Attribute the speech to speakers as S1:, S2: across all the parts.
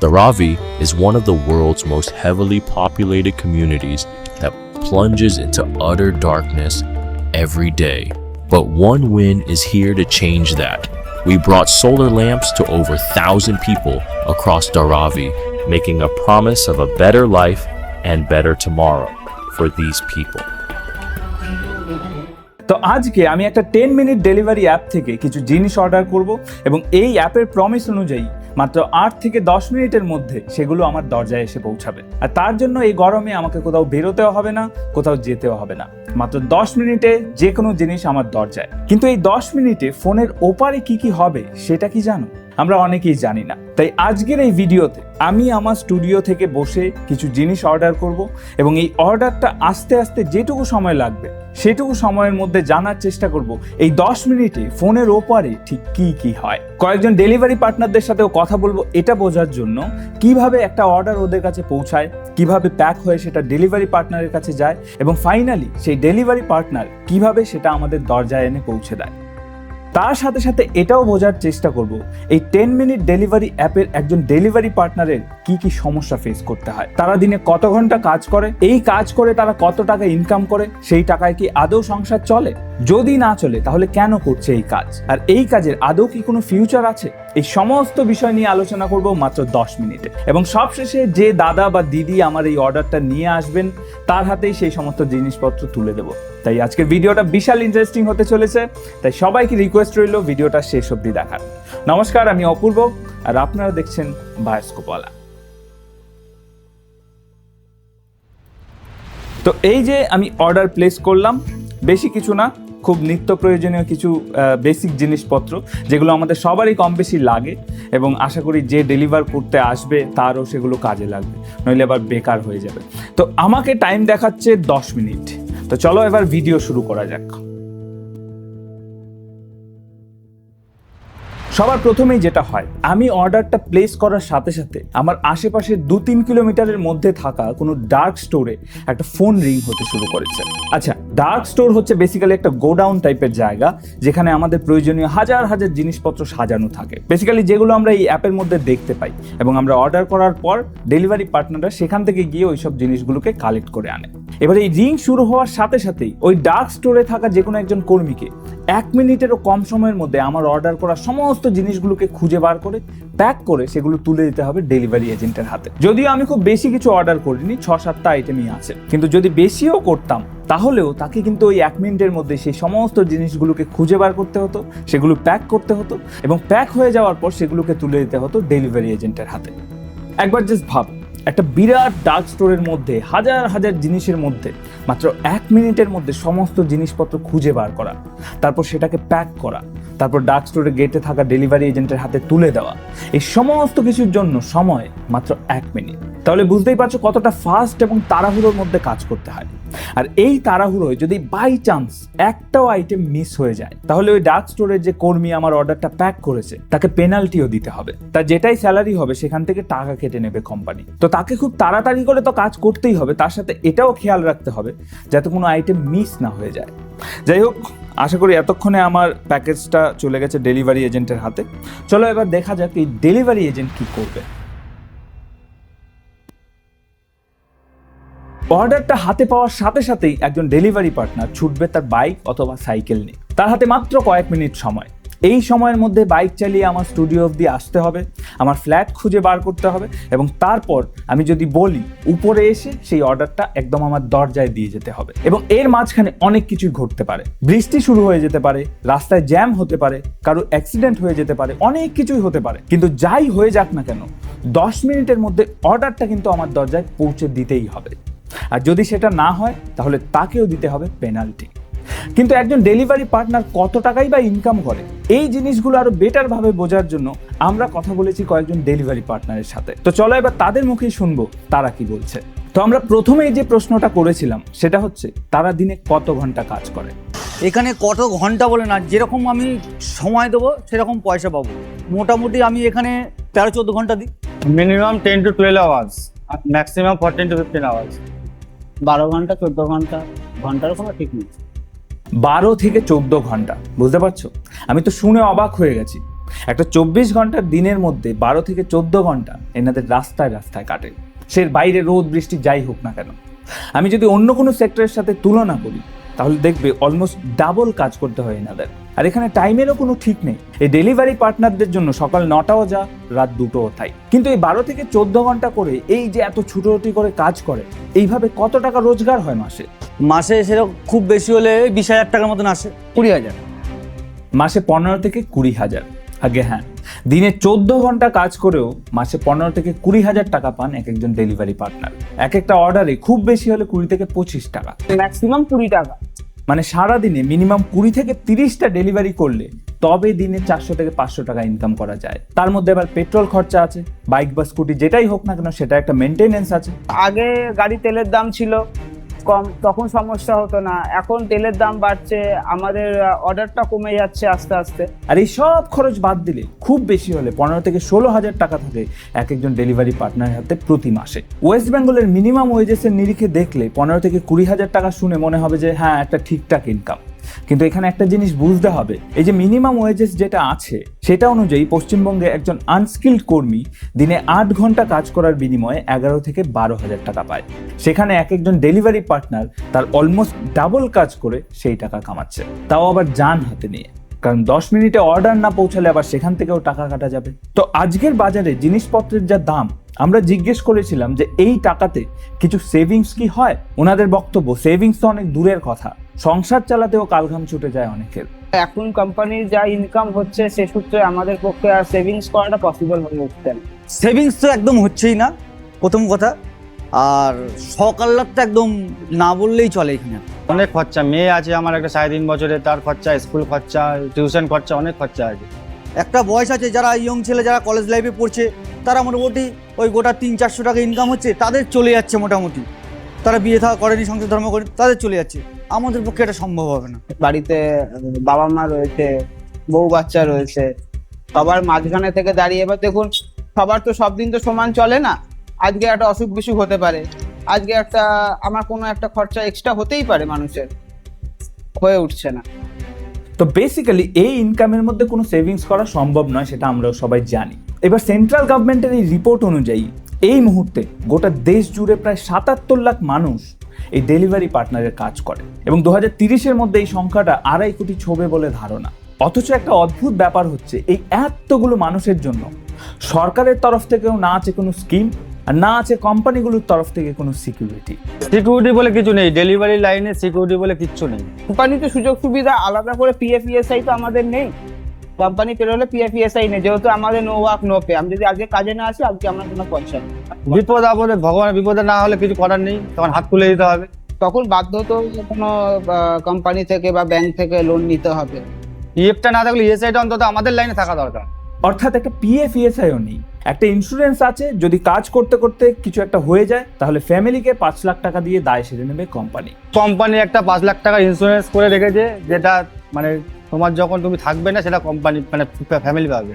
S1: Dharavi is one of the world's most heavily populated communities that plunges into utter darkness every day. But one win is here to change that. We brought solar lamps to over 1,000 people across Dharavi, making a promise of a better life and better tomorrow for these people.
S2: তো আজকে আমি একটা ten minute delivery app থেকে কিছু জিনিস order করব এবং এই অ্যাপের প্রমিস অনুযায়ী মাত্র আট থেকে দশ মিনিটের মধ্যে সেগুলো আমার দরজায় এসে পৌঁছাবে। আর তার জন্য এই গরমে আমাকে কোথাও বেরোতেও হবে না, কোথাও যেতেও হবে না। মাত্র দশ মিনিটে যে কোনো জিনিস আমার দরজায়। কিন্তু এই দশ মিনিটে ফোনের ওপারে কি কি হবে সেটা কি জানো? আমরা অনেকেই জানি না। তাই আজকের এই ভিডিওতে আমি আমার স্টুডিও থেকে বসে কিছু জিনিস অর্ডার করব এবং এই অর্ডারটা আস্তে আস্তে যেটুকু সময় লাগবে সেটুকু সময়ের মধ্যে জানার চেষ্টা করব। এই দশ মিনিটে ফোনের ওপারে ঠিক কি কি হয়? কয়েকজন ডেলিভারি পার্টনারদের সাথেও কথা বলব এটা বোঝার জন্য। কীভাবে একটা অর্ডার ওদের কাছে পৌঁছায়? কীভাবে প্যাক হয়ে সেটা ডেলিভারি পার্টনারের কাছে যায়? এবং ফাইনালি সেই ডেলিভারি পার্টনার কীভাবে সেটা আমাদের দরজায় এনে পৌঁছে দেয়? তার সাথে সাথে এটাও বোঝার চেষ্টা করব, এই টেন মিনিট ডেলিভারি অ্যাপের একজন ডেলিভারি পার্টনারের কি কি সমস্যা ফেস করতে হয়? তারা দিনে কত ঘণ্টা কাজ করে? এই কাজ করে তারা কত টাকা ইনকাম করে? সেই টাকায় কি আদৌ সংসার চলে? যদি না চলে, তাহলে কেন করছে এই কাজ? আর এই কাজের আদৌ কি কোনো ফিউচার আছে? এই সমস্ত বিষয় নিয়ে আলোচনা করব মাত্র দশ মিনিটে। এবং সবশেষে যে দাদা বা দিদি আমার এই অর্ডারটা নিয়ে আসবেন, তার হাতেই সেই সমস্ত জিনিসপত্র তুলে দেবো। তাই আজকের ভিডিওটা বিশাল ইন্টারেস্টিং হতে চলেছে। তাই সবাইকে রিকোয়েস্ট রইল ভিডিওটা শেষ অবধি দেখার। নমস্কার, আমি অপূর্ব, আর আপনারা দেখছেন বায়োস্কোপওয়ালা। তো এই যে আমি অর্ডার প্লেস করলাম, বেশি কিছু না খুব নিত্য প্রয়োজনীয় কিছু বেসিক জিনিসপত্র, যেগুলো আমাদের সবারই কম বেশি লাগে এবং আশা করি যে ডেলিভার করতে আসবে তারও সেগুলো কাজে লাগবে, নইলে আবার বেকার হয়ে যাবে। তো আমাকে টাইম দেখাচ্ছে দশ মিনিট। তো চলো এবার ভিডিও শুরু করা যাক। সবার প্রথমেই যেটা হয়, আমি অর্ডারটা প্লেস করার সাথে সাথে আমার আশেপাশে দু তিন কিলোমিটারের মধ্যে থাকা কোনো ডার্ক স্টোরে একটা ফোন রিং হতে শুরু করেছে। আচ্ছা ডার্ক স্টোর হচ্ছে বেসিক্যালি একটা গোডাউন টাইপের জায়গা, যেখানে আমাদের প্রয়োজনীয় হাজার হাজার জিনিসপত্র সাজানো থাকে। বেসিক্যালি যেগুলো আমরা এই অ্যাপের মধ্যে দেখতে পাই এবং আমরা অর্ডার করার পর ডেলিভারি পার্টনাররা সেখান থেকে গিয়ে ওই সব জিনিসগুলোকে কালেক্ট করে আনে। এবার এই রিং শুরু হওয়ার সাথে সাথেই ওই ডার্ক স্টোরে থাকা যে কোনো একজন কর্মীকে এক মিনিটেরও কম সময়ের মধ্যে আমার অর্ডার করা সমস্ত জিনিসগুলোকে খুঁজে বার করে, প্যাক করে সেগুলো তুলে দিতে হবে ডেলিভারি এজেন্টের হাতে। যদিও আমি খুব বেশি কিছু অর্ডার করিনি ছ সাতটা আইটেমই আছে। কিন্তু যদি বেশিও করতাম, তাহলেও তাকে কিন্তু ওই এক মিনিটের মধ্যে সেই সমস্ত জিনিসগুলোকে খুঁজে বার করতে হতো, সেগুলো প্যাক করতে হতো এবং প্যাক হয়ে যাওয়ার পর সেগুলোকে তুলে দিতে হতো ডেলিভারি এজেন্টের হাতে। একবার জাস্ট ভাব একটা বিরাট ডার্ক স্টোরের মধ্যে, হাজার হাজার জিনিসের মধ্যে, মাত্র এক মিনিটের মধ্যে সমস্ত জিনিসপত্র খুঁজে বার করা, তারপর সেটাকে প্যাক করা। তারপর ডার্ক স্টোরের গেটে থাকা ডেলিভারি এজেন্টের হাতে তুলে দেওয়া। এই সমস্ত কিছুর জন্য সময় মাত্র এক মিনিট তাহলে বুঝতেই পারছ কতটা ফাস্ট এবং তাড়াহুড়োর মধ্যে কাজ করতে হয়। আর এই তাড়াহুড়োয় যদি বাই চান্স একটাও আইটেম মিস হয়ে যায়, তাহলে ওই ডার্ক স্টোরের যে কর্মী আমার অর্ডারটা প্যাক করেছে, তাকে পেনাল্টিও দিতে হবে। তার যেটাই স্যালারি হবে, সেখান থেকে টাকা কেটে নেবে কোম্পানি তো তাকে খুব তাড়াতাড়ি করে তো কাজ করতেই হবে, তার সাথে এটাও খেয়াল রাখতে হবে, যাতে কোনো আইটেম মিস না হয়ে যায়। যাই হোক আশা করি এতক্ষণে আমার প্যাকেজটা চলে গেছে ডেলিভারি এজেন্টের হাতে। চলো এবার দেখা যাক এই ডেলিভারি এজেন্ট কি করবে। অর্ডারটা হাতে পাওয়ার সাথে সাথেই একজন ডেলিভারি পার্টনার ছুটবে তার বাইক অথবা সাইকেল নিয়ে। তার হাতে মাত্র কয়েক মিনিট সময়। এই সময়ের মধ্যে বাইক চালিয়ে আমার স্টুডিও অবধি আসতে হবে, আমার ফ্ল্যাট খুঁজে বার করতে হবে এবং তারপর আমি যদি বলি উপরে এসে সেই অর্ডারটা একদম আমার দরজায় দিয়ে যেতে হবে এবং এর মাঝখানে অনেক কিছুই ঘটতে পারে। বৃষ্টি শুরু হয়ে যেতে পারে, রাস্তায় জ্যাম হতে পারে, কারও অ্যাক্সিডেন্ট হয়ে যেতে পারে, অনেক কিছুই হতে পারে। কিন্তু যাই হয়ে যাক না কেন, দশ মিনিটের মধ্যে অর্ডারটা কিন্তু আমার দরজায় পৌঁছে দিতেই হবে। আর যদি সেটা না হয়, তাহলে তাকেও দিতে হবে পেনাল্টি কিন্তু একজন ডেলিভারি পার্টনার কত টাকাই বা ইনকাম করে? এই জিনিসগুলো আরও বেটার ভাবে বোঝার জন্য আমরা কথা বলেছি কয়েকজন ডেলিভারি পার্টনারের সাথে। তো চলো এবার তাদের মুখেই শুনব তারা কি বলছে। তো আমরা প্রথমেই যে প্রশ্নটা করেছিলাম সেটা হচ্ছে তারা দিনে কত ঘণ্টা কাজ করে?
S3: এখানে কত ঘণ্টা বলে না যেরকম আমি সময় দেবো সেরকম পয়সা পাবো। মোটামুটি আমি এখানে তেরো চোদ্দ ঘণ্টা দিই।
S4: Minimum ten to twelve hours maximum fourteen to fifteen hours
S5: বারো ঘণ্টা চোদ্দ ঘণ্টা ঘণ্টার কোনো ঠিক নেই।
S2: বারো থেকে চোদ্দ ঘণ্টা, বুঝতে পারছ? আমি তো শুনে অবাক হয়ে গেছি। একটা চব্বিশ ঘণ্টার দিনের মধ্যে বারো থেকে চোদ্দ ঘণ্টা এনাদের রাস্তায় রাস্তায় কাটে। সে বাইরে রোদ, বৃষ্টি, যাই হোক না কেন। আমি যদি অন্য কোনো সেক্টরের সাথে তুলনা করি, তাহলে দেখবে অলমোস্ট ডাবল কাজ করতে হয় এনাদের। আর এখানে টাইমেরও কোনো ঠিক নেই। এই ডেলিভারি পার্টনারদের জন্য সকাল নটাও যা রাত দুটোও তাই। কিন্তু এই বারো থেকে চোদ্দ ঘণ্টা করে এই যে এত ছুটোছুটি করে কাজ করে এইভাবে কত টাকা রোজগার হয় মাসে?
S3: মাসে সেরকম খুব বেশি হলে বিশ হাজার টাকার মতন আসে। কুড়ি হাজার।
S2: মাসে পনেরো থেকে কুড়ি হাজার। আগে হ্যাঁ দিনে চোদ্দ ঘণ্টা কাজ করেও মাসে পনেরো থেকে কুড়ি হাজার টাকা পান এক একজন ডেলিভারি পার্টনার এক একটা অর্ডারে খুব বেশি হলে কুড়ি থেকে পঁচিশ টাকা।
S5: ম্যাক্সিমাম কুড়ি টাকা।
S2: মানে সারা দিনে মিনিমাম কুড়ি থেকে তিরিশটা ডেলিভারি করলে তবে দিনে চারশো থেকে পাঁচশো টাকা ইনকাম করা যায়। তার মধ্যে আবার পেট্রোল খরচা আছে, বাইক বা স্কুটি যেটাই হোক না কেন, সেটা একটা মেনটেনেন্স আছে।
S5: আগে গাড়ি তেলের দাম ছিল কম, তখন সমস্যা হতো না। এখন তেলের দাম বাড়ছে, আমাদের অর্ডারটা কমে যাচ্ছে আস্তে আস্তে।
S2: আর এই সব খরচ বাদ দিলে খুব বেশি হলে পনেরো থেকে ষোলো হাজার টাকা থাকে এক একজন ডেলিভারি পার্টনারের হাতে প্রতি মাসে। ওয়েস্ট বেঙ্গলের মিনিমাম ওয়েজেসের নিরিখে দেখলে পনেরো থেকে কুড়ি হাজার টাকা শুনে মনে হবে যে হ্যাঁ একটা ঠিকঠাক ইনকাম কিন্তু এখানে একটা জিনিস বুঝতে হবে। এই যে মিনিমাম ওয়েজেস যেটা আছে, সেটা অনুযায়ী পশ্চিমবঙ্গে একজন আনস্কিল্ড কর্মী দিনে আট ঘণ্টা কাজ করার বিনিময়ে এগারো থেকে বারো হাজার টাকা পায়। সেখানে এক একজন ডেলিভারি পার্টনার তার অলমোস্ট ডাবল কাজ করে সেই টাকা কামাচ্ছে। তাও আবার যান হাতে নিয়ে। কারণ দশ মিনিটে অর্ডার না পৌঁছালে আবার সেখান থেকেও টাকা কাটা যাবে। তো আজকের বাজারে জিনিসপত্রের যা দাম, আমরা জিজ্ঞেস করেছিলাম যে এই টাকাতে কিছু সেভিংস কি হয়? ওনাদের বক্তব্য সেভিংস তো অনেক দূরের কথা। সংসার চালাতেও কালঘাম ছুটে যায় অনেকের।
S5: এখন কোম্পানির যা ইনকাম হচ্ছে সে সূত্রে আমাদের পক্ষে আর সেভিংস করাটা পসিবল হয়ে উঠছে না।
S3: সেভিংস তো একদম হচ্ছেই না প্রথম কথা। আর সকাল্লার তো একদম না বললেই চলে এখানে।
S4: অনেক খরচা মেয়ে আছে আমার একটা সাড়ে তিন বছরে তার খরচা স্কুল খরচা টিউশন খরচা অনেক খরচা আছে।
S3: একটা বয়স আছে যারা ইয়ং ছেলে যারা কলেজ লাইফে পড়ছে তারা মোটামুটি ওই গোটা তিন চারশো টাকা ইনকাম হচ্ছে তাদের চলে যাচ্ছে মোটামুটি। তারা বিয়ে থাকা করেনি সংসার ধর্ম করেনি তাদের চলে যাচ্ছে। আমাদের পক্ষে এটা সম্ভব হবে না।
S5: বাড়িতে বাবা মা রয়েছে বউ বাচ্চা রয়েছে সবার মাঝখানে থেকে দাঁড়িয়ে এবার দেখুন সবার তো সব দিন তো সমান চলে না। আজকে একটা অসুখ বিসুখ হতে পারে আজকে একটা আমার কোনো একটা খরচা এক্সট্রা হতেই পারে মানুষের হয়ে উঠছে না।
S2: তো বেসিক্যালি এই ইনকামের মধ্যে কোনো সেভিংস করা সম্ভব নয় সেটা আমরাও সবাই জানি। এবার সেন্ট্রাল গভর্নমেন্টের এই রিপোর্ট অনুযায়ী এই মুহূর্তে গোটা দেশ জুড়ে প্রায় সাতাত্তর লাখ মানুষ এই ডেলিভারি পার্টনারের কাজ করে এবং দু হাজার তিরিশের মধ্যে এই সংখ্যাটা আড়াই কোটি ছবে বলে ধারণা। অথচ একটা অদ্ভুত ব্যাপার হচ্ছে এই এতগুলো মানুষের জন্য সরকারের তরফ থেকেও না আছে কোনো স্কিম আর না আছে কোম্পানিগুলোর তরফ থেকে কোনো সিকিউরিটি।
S4: সিকিউরিটি বলে কিছু নেই ডেলিভারি লাইনে সিকিউরিটি বলে কিচ্ছু নেই।
S5: কোম্পানিতে সুযোগ সুবিধা আলাদা করে পিএফ ইএসআই তো আমাদের নেই। কোম্পানি পেরোলে পিএফ ইএসআই নেই যেহেতু আমাদের নো ওয়ার্ক নো পে আমি যদি আজকে কাজে না আসি আজকে আমার কোনো পয়সা নেই।
S4: বিপদ আপদে ভগবানের বিপদে না হলে কিছু করার নেই তখন হাত খুলে দিতে হবে।
S5: তখন বাধ্য তো কোনো কোম্পানি থেকে বা ব্যাংক থেকে লোন নিতে হবে।
S4: ইএফটা না থাকলে ইএসআইটা অন্তত আমাদের লাইনে থাকা দরকার।
S2: অর্থাৎ একটা পিএফ ইএসআইও নেই। একটা ইন্স্যুরেন্স আছে যদি কাজ করতে করতে কিছু একটা হয়ে যায় তাহলে ফ্যামিলিকে পাঁচ লাখ টাকা দিয়ে দায় সেরে নেবে কোম্পানি
S4: কোম্পানি একটা পাঁচ লাখ টাকা ইন্স্যুরেন্স করে রেখেছে যেটা মানে তোমার যখন তুমি থাকবে না সেটা কোম্পানি মানে ফ্যামিলি পাবে।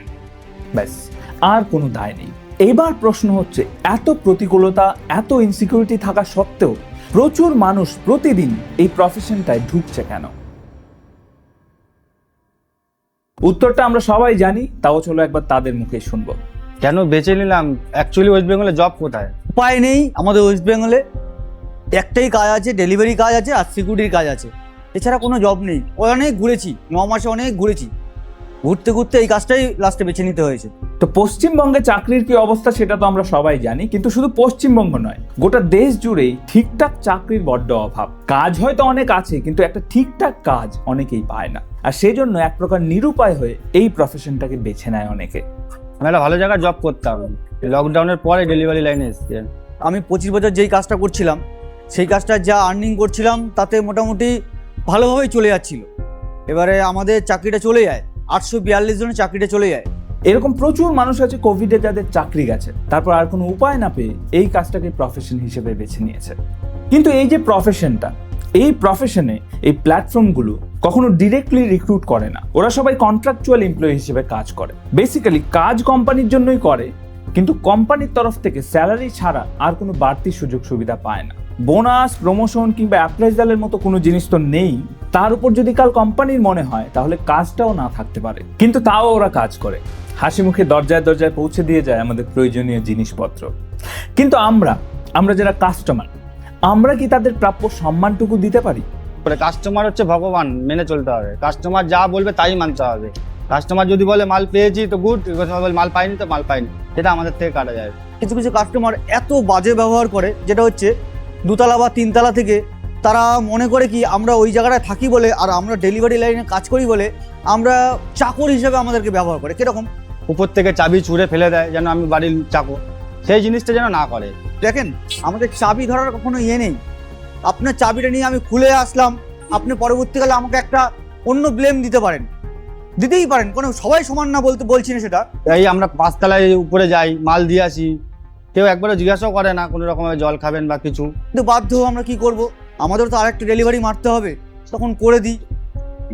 S2: ব্যাস আর কোনো দায় নেই। এবার প্রশ্ন হচ্ছে এত প্রতিকূলতা এত ইনসিকিউরিটি থাকা সত্ত্বেও প্রচুর মানুষ প্রতিদিন এই প্রফেশনটায় ঢুকছে কেন? উত্তরটা আমরা সবাই জানি তাও চলো একবার তাদের মুখে শুনব।
S4: কেন বেছে নিলাম? অ্যাকচুয়ালি ওয়েস্ট বেঙ্গলে জব কোথায়?
S3: উপায় নেই আমাদের ওয়েস্ট বেঙ্গলে একটাই কাজ আছে ডেলিভারি কাজ আছে আর সিকিউরিটির কাজ আছে। এছাড়া কোনো জব নেই। অনেক ঘুরেছি ন মাসে অনেক ঘুরেছি। ঘুরতে ঘুরতে এই কাজটাই লাস্টে বেছে নিতে হয়েছে।
S2: তো পশ্চিমবঙ্গে চাকরির কি অবস্থা সেটা তো আমরা সবাই জানি কিন্তু শুধু পশ্চিমবঙ্গ নয় গোটা দেশ জুড়েই ঠিকঠাক চাকরির বড্ড অভাব। কাজ হয়তো অনেক আছে কিন্তু একটা ঠিকঠাক কাজ অনেকেই পায় না। আর সেজন্য এক প্রকার নিরুপায় হয়ে এই প্রফেশনটাকে বেছে নেয় অনেকে।
S4: আমি একটা ভালো জায়গায় জব করতাম। লকডাউনের পরে ডেলিভারি লাইনে এসছে।
S3: আমি পঁচিশ বছর যেই কাজটা করছিলাম সেই কাজটা যা আর্নিং করছিলাম তাতে মোটামুটি ভালোভাবেই চলে যাচ্ছিল। এবারে আমাদের চাকরিটা চলে যায়, আটশো বিয়াল্লিশ জনের চাকরিটা চলে যায়।
S2: এরকম প্রচুর মানুষ আছে কোভিডে যাদের চাকরি গেছে, তারপর আর কোনো উপায় না পেয়ে এই কাজটাকে প্রফেশন হিসেবে বেছে নিয়েছে। কিন্তু এই যে প্রফেশনটা এই প্রফেশনে এই প্ল্যাটফর্মগুলো কখনো ডিরেক্টলি রিক্রুট করে না। ওরা সবাই কন্ট্রাকচুয়াল এমপ্লয়ি হিসেবে কাজ করে। বেসিক্যালি কাজ কোম্পানির জন্যই করে, কিন্তু কোম্পানির তরফ থেকে স্যালারি ছাড়া আর কোনো বাড়তি সুযোগ সুবিধা পায় না। বোনাস প্রমোশন কিংবা অ্যাপ্রাইজালের মতো কোনো জিনিস তো নেই। তার উপর যদি কাল কোম্পানির মনে হয়, তাহলে কাজটাও না থাকতে পারে। কিন্তু তাও ওরা কাজ করে। হাসি মুখে দরজায় দরজায় পৌঁছে দিয়ে যায় আমাদের প্রয়োজনীয় জিনিসপত্র। কিন্তু আমরা আমরা যারা কাস্টমার আমরা কি তাদের প্রাপ্য সম্মানটুকু দিতে পারি?
S4: কাস্টমার হচ্ছে ভগবান, মেনে চলতে হবে। কাস্টমার যা বলবে তাই মানতে হবে। কাস্টমার যদি বলে, মাল পেয়েছি তো গুড বলে, মাল পাইনি তো মাল পাইনি। সেটা আমাদের থেকে কাটা যায়।
S3: কিছু কিছু কাস্টমার এত বাজে ব্যবহার করে, যেটা হচ্ছে দুতলা বা তিনতলা থেকে তারা মনে করে কি আমরা ওই জায়গাটায় থাকি বলে আর আমরা ডেলিভারি লাইনে কাজ করি বলে আমরা চাকর হিসেবে আমাদেরকে ব্যবহার করে। কীরকম?
S4: উপর থেকে চাবি ছুঁড়ে ফেলে দেয় যেন আমি বাড়ির চাকর। সেই জিনিসটা যেন না করে।
S3: দেখেন আমাদের চাবি ধরার কখনো ইয়ে নেই। আপনার চাবিটা নিয়ে আমি খুলে আসলাম আপনি পরবর্তীকালে আমাকে একটা অন্য ব্লেম দিতে পারেন। দিতেই পারেন কোনো সবাই সমান না বলতে বলছি না সেটা।
S4: এই আমরা পাঁচতলায় উপরে যাই মাল দিয়ে আসি। কেউ একবারও জিজ্ঞাসাও করে না কোনো রকমের জল খাবেন বা কিছু।
S3: কিন্তু বাধ্য আমরা কি করব? আমাদের তো আরেকটা ডেলিভারি মারতে হবে। তখন করে দিই।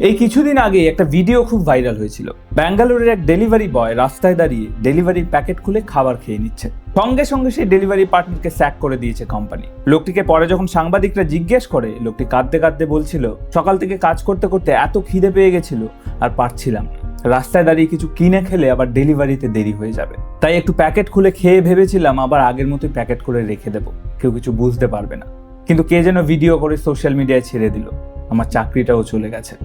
S2: এই কিছুদিন আগে একটা ভিডিও খুব ভাইরাল হয়েছিল। ব্যাঙ্গালোরের এক ডেলিভারি বয় রাস্তায় দাঁড়িয়ে ডেলিভারির প্যাকেট খুলে খাবার খেয়ে নিচ্ছে। সঙ্গে সঙ্গে সেই ডেলিভারি পার্টনারকে স্যাক করে দিয়েছে কোম্পানি লোকটিকে পরে যখন সাংবাদিকরা জিজ্ঞেস করে লোকটি কাঁদতে কাঁদতে বলছিল সকাল থেকে কাজ করতে করতে এত খিদে পেয়ে গেছিল আর পারছিলাম না। রাস্তায় দাঁড়িয়ে কিছু কিনে খেলে আবার ডেলিভারিতে দেরি হয়ে যাবে। তাই একটু প্যাকেট খুলে খেয়ে ভেবেছিলাম আবার আগের মতোই প্যাকেট করে রেখে দেবো। কেউ কিছু বুঝতে পারবে না। কিন্তু কে যেন ভিডিও করে সোশ্যাল মিডিয়ায় ছেড়ে দিল। আমার চাকরিটাও চলে গেছে।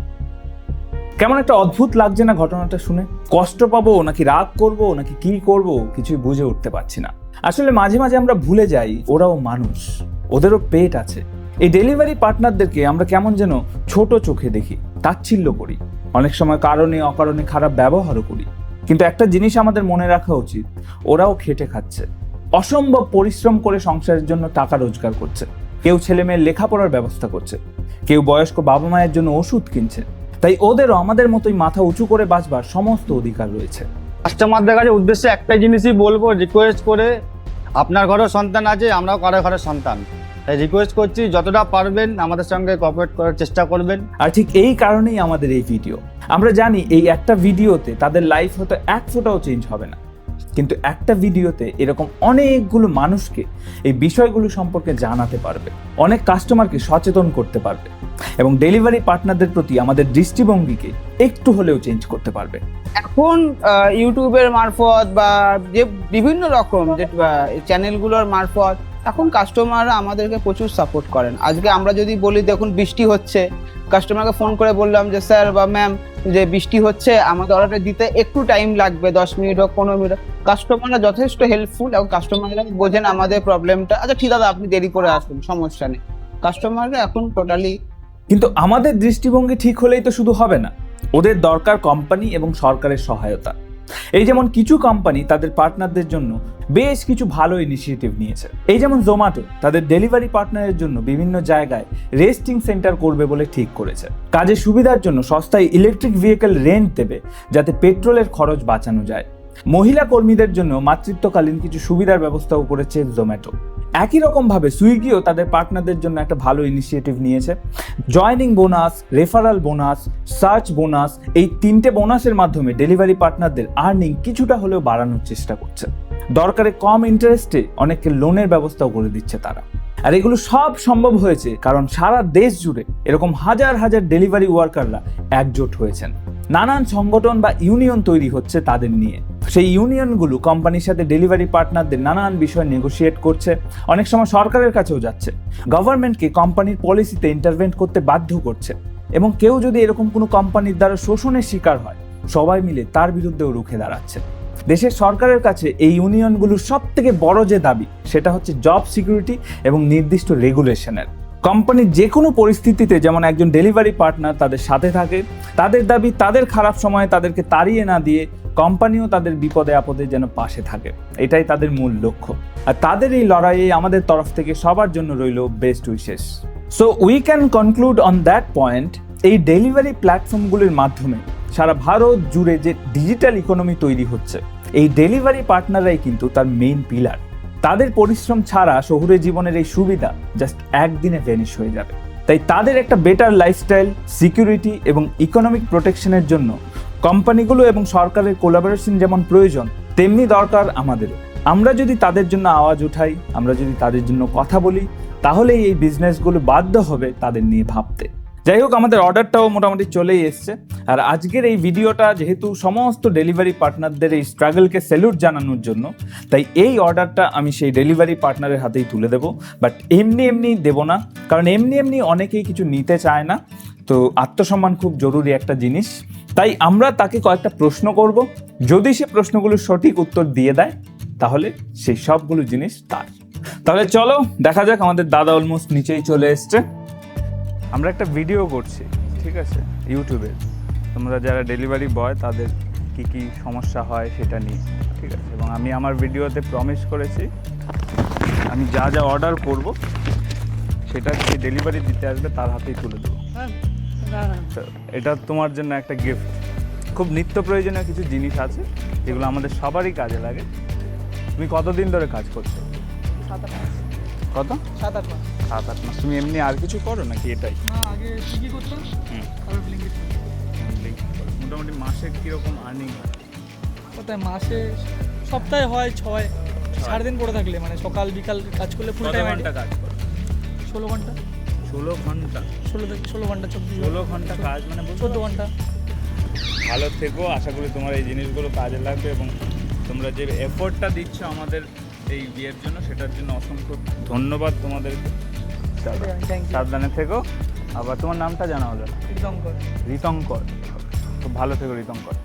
S2: কেমন একটা অদ্ভুত লাগছে না ঘটনাটা শুনে। কষ্ট পাবো, নাকি রাগ করব, নাকি কি করব, কিছুই বুঝে উঠতে পারছি না। আসলে মাঝে মাঝে আমরা ভুলে যাই, ওরাও মানুষ। ওদেরও পেট আছে। এই ডেলিভারি পার্টনারদেরকে আমরা কেমন যেন ছোট চোখে দেখি, তাচ্ছিল্য করি। অনেক সময় কারণে, অকারণে খারাপ ব্যবহারও করি। কিন্তু একটা জিনিস আমাদের মনে রাখা উচিত, ওরাও খেটে খাচ্ছে। অসম্ভব পরিশ্রম করে সংসারের জন্য টাকা রোজগার করছে। কেউ ছেলে মেয়ের লেখাপড়ার ব্যবস্থা করছে। কেউ বয়স্ক বাবা মায়ের জন্য ওষুধ কিনছে। তাই ওদেরও আমাদের মতোই মাথা উঁচু করে বাঁচবার সমস্ত অধিকার রয়েছে।
S4: কাস্টমারদের কাছে উদ্দেশ্যে একটাই জিনিসই বলব রিকোয়েস্ট করে, আপনার ঘরেও সন্তান আছে, আমরাও কারও ঘরের সন্তান। তাই রিকোয়েস্ট করছি যতটা পারবেন আমাদের সঙ্গে কোঅপারেট করার চেষ্টা করবেন।
S2: আর ঠিক এই কারণেই আমাদের এই ভিডিও আমরা জানি এই একটা ভিডিওতে তাদের লাইফ হয়তো এক ফোটাও চেঞ্জ হবে না। কিন্তু একটা ভিডিওতে এরকম অনেকগুলো মানুষকে এই বিষয়গুলো সম্পর্কে জানাতে পারবে। অনেক কাস্টমারকে সচেতন করতে পারবে। এবং ডেলিভারি পার্টনারদের প্রতি আমাদের দৃষ্টিভঙ্গিকে একটু হলেও চেঞ্জ করতে পারবে।
S5: এখন ইউটিউবের মারফত বা যে বিভিন্ন রকম যে চ্যানেলগুলোর মারফত এখন কাস্টমাররা আমাদেরকে প্রচুর সাপোর্ট করেন। আজকে আমরা যদি বলি, দেখুন বৃষ্টি হচ্ছে কাস্টমারকে ফোন করে বললাম যে স্যার বা ম্যাম যে বৃষ্টি হচ্ছে আমাদের অর্ডারটা দিতে একটু টাইম লাগবে, দশ মিনিট হোক, পনেরো মিনিট কাস্টমাররা যথেষ্ট হেল্পফুল এবং কাস্টমাররা বোঝেন আমাদের প্রবলেমটা আচ্ছা ঠিক আছে আপনি দেরি করে আসুন, সমস্যা নেই। কাস্টমাররা এখন টোটালি
S2: কিন্তু আমাদের দৃষ্টিভঙ্গি ঠিক হলেই তো শুধু হবে না। ওদের দরকার কোম্পানি এবং সরকারের সহায়তা। এই যেমন কিছু কোম্পানি তাদের পার্টনারদের জন্য বেশ কিছু ভালো ইনিশিয়েটিভ নিয়েছে। এই যেমন জোম্যাটো তাদের ডেলিভারি পার্টনারের জন্য বিভিন্ন জায়গায় রেস্টিং সেন্টার করবে বলে ঠিক করেছে। কাজের সুবিধার জন্য সস্তায় ইলেকট্রিক ভেহিকেল রেন্ট দেবে যাতে পেট্রোলের খরচ বাঁচানো যায়। মহিলা কর্মীদের জন্য মাতৃত্বকালীন কিছু সুবিধার ব্যবস্থাও করেছে জোম্যাটো একই রকমভাবে সুইগিও তাদের পার্টনারদের জন্য একটা ভালো ইনিশিয়েটিভ নিয়েছে। Joining bonus referral bonus search bonus এই তিনটে বোনাসের মাধ্যমে ডেলিভারি পার্টনারদের আর্নিং কিছুটা হলেও বাড়ানোর চেষ্টা করছে। দরকারে কম ইন্টারেস্টে অনেককে লোনের ব্যবস্থাও করে দিচ্ছে তারা। আর এগুলো সব সম্ভব হয়েছে কারণ সারা দেশ জুড়ে এরকম হাজার হাজার ডেলিভারি ওয়ার্কাররা একজোট হয়েছেন। নানান সংগঠন বা ইউনিয়ন তৈরি হচ্ছে তাদের নিয়ে। সেই ইউনিয়নগুলো কোম্পানির সাথে ডেলিভারি পার্টনারদের নানান বিষয় নেগোশিয়েট করছে, অনেক সময় সরকারের কাছেও যাচ্ছে। গভর্নমেন্টকে কোম্পানির পলিসিতে ইন্টারভেন্ট করতে বাধ্য করছে এবং কেউ যদি এরকম কোনো কোম্পানির দ্বারা শোষণের শিকার হয়, সবাই মিলে তার বিরুদ্ধেও রুখে দাঁড়াচ্ছে। দেশের সরকারের কাছে এই ইউনিয়নগুলোর সব থেকে বড় যে দাবি, সেটা হচ্ছে জব সিকিউরিটি এবং নির্দিষ্ট রেগুলেশনের কোম্পানির যে কোনো পরিস্থিতিতে যেমন একজন ডেলিভারি পার্টনার তাদের সাথে থাকে, তাদের দাবি তাদের খারাপ সময়ে তাদেরকে তাড়িয়ে না দিয়ে কোম্পানিও তাদের বিপদে আপদে যেন পাশে থাকে। এটাই তাদের মূল লক্ষ্য। আর তাদের এই লড়াইয়ে আমাদের তরফ থেকে সবার জন্য রইল best wishes so we can conclude on that point এই ডেলিভারি প্ল্যাটফর্মগুলির মাধ্যমে সারা ভারত জুড়ে যে ডিজিটাল ইকোনমি তৈরি হচ্ছে, এই ডেলিভারি পার্টনাররাই কিন্তু তার মেইন পিলার তাদের পরিশ্রম ছাড়া শহুরে জীবনের এই সুবিধা জাস্ট একদিনে ভ্যানিশ হয়ে যাবে। তাই তাদের একটা বেটার লাইফস্টাইল সিকিউরিটি এবং ইকোনমিক প্রোটেকশনের জন্য কোম্পানিগুলো এবং সরকারের কোলাবোরেশন যেমন প্রয়োজন, তেমনি দরকার আমাদেরও আমরা যদি তাদের জন্য আওয়াজ উঠাই, আমরা যদি তাদের জন্য কথা বলি, তাহলেই এই বিজনেসগুলো বাধ্য হবে তাদের নিয়ে ভাবতে। যাই হোক, আমাদের অর্ডারটাও মোটামুটি চলেই এসছে। আর আজকের এই ভিডিওটা যেহেতু সমস্ত ডেলিভারি পার্টনারদের এই স্ট্রাগলকে স্যালুট জানানোর জন্য, তাই এই অর্ডারটা আমি সেই ডেলিভারি পার্টনারের হাতেই তুলে দেবো। বাট এমনি এমনি দেবো না, কারণ এমনি এমনি অনেকেই কিছু নিতে চায় না। তো আত্মসম্মান খুব জরুরি একটা জিনিস। তাই আমরা তাকে কয়েকটা প্রশ্ন করব। যদি সে প্রশ্নগুলোর সঠিক উত্তর দিয়ে দেয়, তাহলে সেই সবগুলো জিনিস তার। তাহলে চলো, দেখা যাক আমাদের দাদা অলমোস্ট নিচেই চলে এসছে। আমরা একটা ভিডিও করছি, ঠিক আছে? ইউটিউবে তোমরা যারা ডেলিভারি বয় তাদের কি কি সমস্যা হয় সেটা নিয়ে, ঠিক আছে? এবং আমি আমার ভিডিওতে প্রমিস করেছি, আমি যা যা অর্ডার করব, সেটা যে ডেলিভারি দিতে আসবে, তার হাতেই তুলে দেবো। তো এটা তোমার জন্য একটা গিফট খুব নিত্য প্রয়োজনীয় কিছু জিনিস আছে যেগুলো আমাদের সবারই কাজে লাগে। তুমি কতদিন ধরে কাজ করছ? কত?
S6: সাত আট মাস।
S2: সাত আট মাস। তুমি এমনি আর কিছু করো নাকি এটাই?
S6: আগে করতাম?
S2: মোটামুটি মাসে কীরকম আর্নিং হয়?
S6: কোথায় মাসে সপ্তাহে হয় ছয়। সাড়ে দিন পড়ে থাকলে মানে সকাল বিকাল কাজ করলে ফুল টাইম
S2: কাজ করো?
S6: ষোলো ঘণ্টা।
S2: ষোলো ঘণ্টা।
S6: ষোলো থেকে ষোলো ঘণ্টা চব্বিশ
S2: ষোলো ঘণ্টা কাজ মানে
S6: চোদ্দ ঘণ্টা।
S2: ভালো থেকো আশা করি তোমার এই জিনিসগুলো কাজে লাগবে এবং তোমরা যে এফোর্টটা দিচ্ছ আমাদের এই বিয়ের জন্য সেটার জন্য অসংখ্য ধন্যবাদ তোমাদেরকে সাবধানে থেকো। আবার তোমার নামটা জানা হলো না।
S6: রিতঙ্কর।
S2: ঋতঙ্কর খুব ভালো থেকো রীতঙ্কর।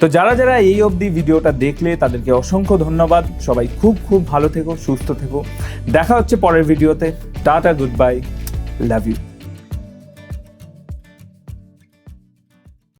S2: তো যারা যারা এই অবধি ভিডিওটা দেখলে তাদেরকে অসংখ্য ধন্যবাদ। সবাই খুব খুব ভালো থেকো সুস্থ থেকো। দেখা হচ্ছে পরের ভিডিওতে। টাটা গুড বাই লাভ